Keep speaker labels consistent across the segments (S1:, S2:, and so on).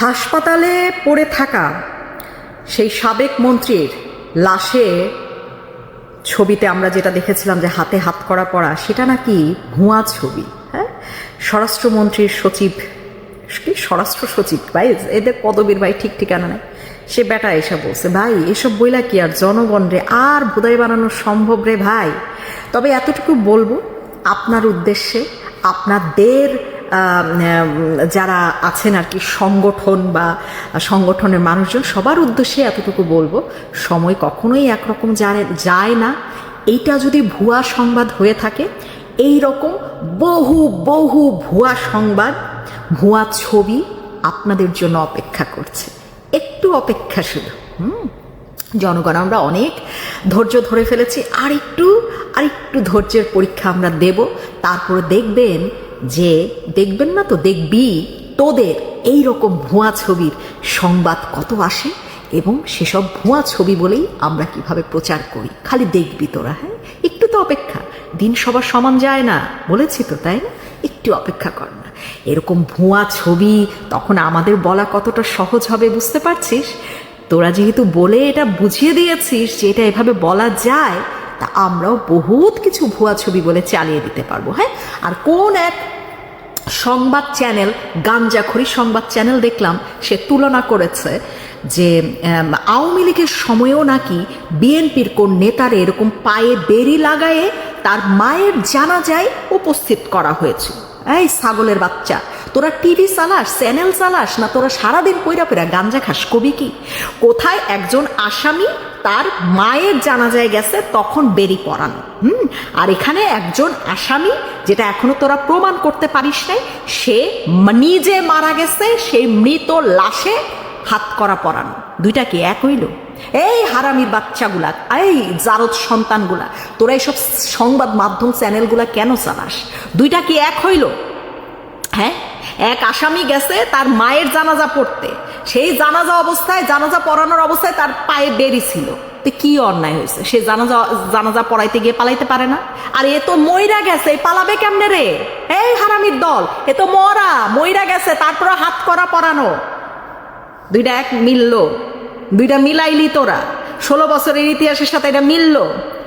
S1: হাসপাতালে পড়ে থাকা সেই সাবেক মন্ত্রীর লাশে ছবিতে আমরা যেটা দেখেছিলাম যে হাতে হাত করা পড়া, সেটা নাকি ভুয়া ছবি হ্যাঁ? স্বরাষ্ট্রমন্ত্রীর সচিব, কি স্বরাষ্ট্র সচিব? ভাই, এদের পদবীর ভাই ঠিক ঠিকানা নেই। সে বেটা এসে বলছে, ভাই, এসব বইলা কি আর জনগণ রে? আর ভুদাই বানানো সম্ভব রে ভাই? তবে এতটুকু বলব, আপনার উদ্দেশ্যে, আপনাদের যারা আছেন আর কি সংগঠন বা সংগঠনের মানুষজন, সবার উদ্দেশ্যে এতটুকু বলব, সময় কখনোই একরকম যায় যায় না। এইটা যদি ভুয়া সংবাদ হয়ে থাকে এই রকম বহু বহু ভুয়া সংবাদ, ভুয়া ছবি আপনাদের জন্য অপেক্ষা করছে। একটু অপেক্ষা শুধু, হুম? জনগণ, আমরা অনেক ধৈর্য ধরে ফেলেছি আর একটু আর একটু ধৈর্যের পরীক্ষা আমরা দেব। তারপরে দেখবেন যে দেখবেন না তো, দেখবি তোদের এই রকম ভুয়া ছবির সংবাদ কত আসে এবং সেসব ভুয়া ছবি বলেই আমরা কীভাবে প্রচার করি। খালি দেখবি তোরা হ্যাঁ? একটু তো অপেক্ষা। দিন সবার সমান যায় না, বলেছি তো, তাই না? একটু অপেক্ষা কর না। এরকম ভুয়া ছবি তখন আমাদের বলা কতটা সহজ হবে বুঝতে পারছিস? তোরা যেহেতু বলে এটা বুঝিয়ে দিয়েছিস যে এটা এভাবে বলা যায় তা আমরাও বহুত কিছু ভুয়া ছবি বলে চালিয়ে দিতে পারব হ্যাঁ? আর কোন এক সংবাদ চ্যানেল, গাঞ্জাখড়ি সংবাদ চ্যানেল দেখলাম, সে তুলনা করেছে যে আওয়ামী লীগের সময়েও নাকি বিএনপির কোন নেতারে এরকম পায়ে বেরি লাগায়ে তার মায়ের জানাজায় উপস্থিত করা হয়েছিল এই ছাগলের বাচ্চা, তোরা টিভি চালাস, চ্যানেল চালাস, না তোরা সারাদিন পইরা পইরা গাঞ্জা খাস? কবি কি? কোথায় একজন আসামি তার মায়ের জানাজায় গেছে, তখন বেরি পড়ানো হুম? আর এখানে একজন আসামি, যেটা এখনও তোরা প্রমাণ করতে পারিস নাই, সে নিজে মারা গেছে, সেই মৃত লাশে হাত করা পরানো। দুইটা কি এক হইল? এই হারামির বাচ্চাগুলা, এই জারদ সন্তানগুলা, তোরা এইসব সংবাদ মাধ্যম চ্যানেলগুলা কেন চালাস? দুইটা কি এক হইল? হ্যাঁ? এক আসামি গেছে তার মায়ের জানাজা পড়তে। সেই জানাজা অবস্থায়, জানাজা পড়ানোর অবস্থায় তার পায়ে বেরি ছিল। তো কি অন্যায় হয়েছে? সে জানাজা জানাজা পড়াইতে গিয়ে পালাইতে পারে না? আর এ তো মইরা গেছে পালাবে কেমনে রে? এই হারামির দল, এ তো মরা, মইরা গেছে তারপর হাত করা পরানো। দুইটা এক মিলল। দুইটা মিলাইলি তোরা। ষোলো বছরের ইতিহাসের সাথে এটা মিলল।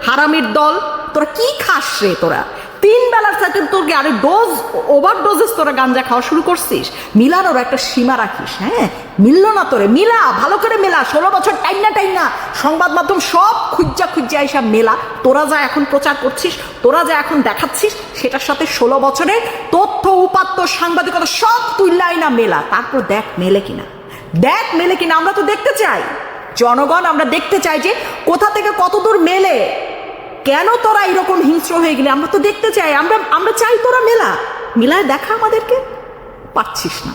S1: হারামির দল, তোরা কি খাস রে তোরা? তিন বেলার সাথে তোর আরে ডোজ ওভার ডোজেস তোরা গাঞ্জা খাওয়া শুরু করছিস? মিলানোর একটা সীমা রাখিস হ্যাঁ? মিললো না তোরে। মিলা, ভালো করে মেলা। ষোলো বছর টাইম না টাইম না সংবাদ মাধ্যম সব খুঁজা খুঁজা এসব মেলা। তোরা যা এখন প্রচার করছিস, তোরা যা এখন দেখাচ্ছিস, সেটার সাথে ষোলো বছরের তথ্য, উপাত্ত, সাংবাদিকতা সব তুললাই না মেলা। তারপর দেখ মেলে কিনা। দেখ মেলে কিনা, আমরা তো দেখতে চাই। জনগণ, আমরা দেখতে চাই যে কোথা থেকে কতদূর মেলে। কেন তোরা এরকম হিংস্র হয়ে গেলে? আমরা তো দেখতে চাই। আমরা আমরা চাই তোরা মেলা। মিলায় দেখা আমাদেরকে? পারছিস না।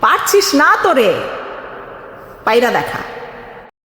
S1: পারছিস না তোরে। পাইরা দেখা।